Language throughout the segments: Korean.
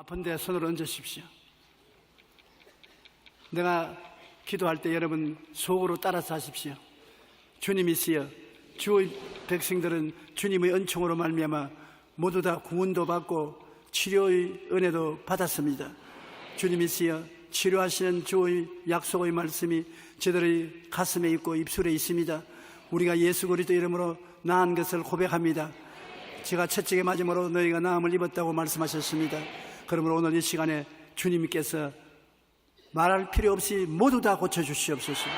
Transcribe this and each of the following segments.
아픈데 손을 얹으십시오. 내가 기도할 때 여러분 속으로 따라서 하십시오. 주님이 있어요. 주의 백성들은 주님의 은총으로 말미암아 모두 다 구원도 받고 치료의 은혜도 받았습니다. 주님이 있어요. 치료하시는 주의 약속의 말씀이 저들의 가슴에 있고 입술에 있습니다. 우리가 예수 그리스도 이름으로 나은 것을 고백합니다. 제가 채찍에 맞음으로 너희가 나음을 입었다고 말씀하셨습니다. 그러므로 오늘 이 시간에 주님께서 말할 필요 없이 모두 다 고쳐주시옵소서.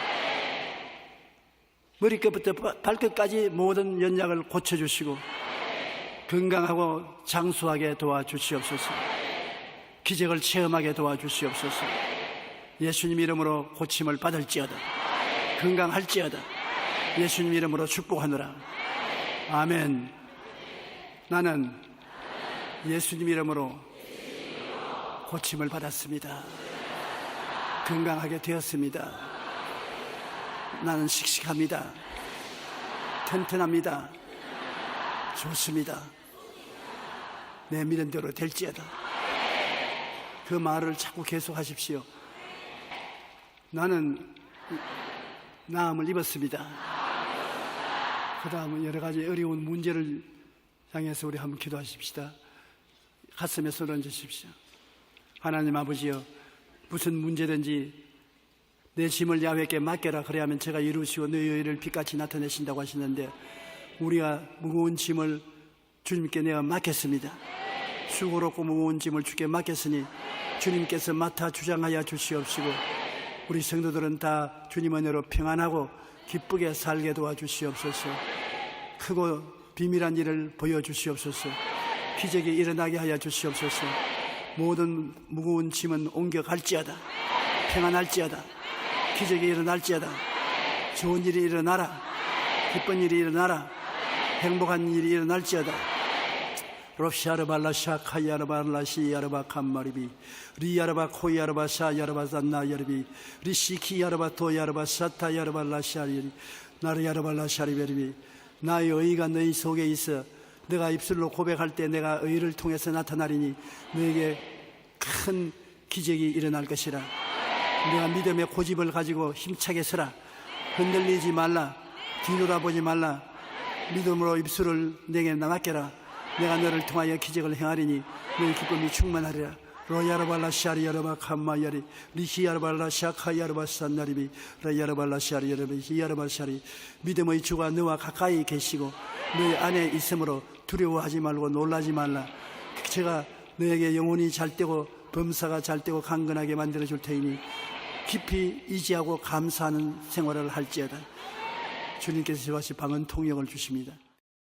머리끝부터 발끝까지 모든 연약을 고쳐주시고 건강하고 장수하게 도와주시옵소서. 기적을 체험하게 도와주시옵소서. 예수님 이름으로 고침을 받을지어다. 건강할지어다. 예수님 이름으로 축복하노라. 아멘. 나는 예수님 이름으로 고침을 받았습니다. 건강하게 되었습니다. 나는 씩씩합니다. 튼튼합니다. 좋습니다. 내 믿은 대로 될지어다. 그 말을 자꾸 계속하십시오. 나는 나음을 입었습니다. 그 다음은 여러 가지 어려운 문제를 향해서 우리 한번 기도하십시다. 가슴에 손 얹으십시오. 하나님 아버지여, 무슨 문제든지 내 짐을 야훼께 맡겨라 그래야면 제가 이루시고 너희 의를 빛같이 나타내신다고 하시는데 우리가 무거운 짐을 주님께 내가 맡겼습니다. 수고롭고 무거운 짐을 주께 맡겼으니 주님께서 맡아 주장하여 주시옵시고 우리 성도들은 다 주님 은혜로 평안하고 기쁘게 살게 도와주시옵소서. 크고 비밀한 일을 보여주시옵소서. 기적이 일어나게 하여 주시옵소서. 모든 무거운 짐은 옮겨갈지어다. 평안할지어다. 기적이 일어날지어다. 좋은 일이 일어나라. 기쁜 일이 일어나라. 행복한 일이 일어날지어다. 롭샤르발라 샤카야르발라 시야르바 칸마리비 리야르바 코야르바 샤야르바 산나 야르비 리시키 야르바 토야르바 사타 야르발라 샤리리 나르 야르발라 샤리베리비 나의 의가 너희 속에 있어 내가 입술로 고백할 때 내가 의를 통해서 나타나리니 너에게 큰 기적이 일어날 것이라. 내가 믿음의 고집을 가지고 힘차게 서라. 흔들리지 말라. 뒤돌아보지 말라. 믿음으로 입술을 내게 맡겨라. 내가 너를 통하여 기적을 행하리니 너의 기쁨이 충만하리라 로야르발라 샤리 야르바 칸마야리 리히야르발라 샤카 야르바 산나리비 라야르발라 샤리 야르비 히야르바 샤리 믿음의 주가 너와 가까이 계시고 너의 안에 있으므로 두려워하지 말고 놀라지 말라 제가 너에게 영혼이 잘되고 범사가 잘되고 강건하게 만들어 줄 테니 깊이 의지하고 감사하는 생활을 할지어다. 주님께서 저와시 방언 통역을 주십니다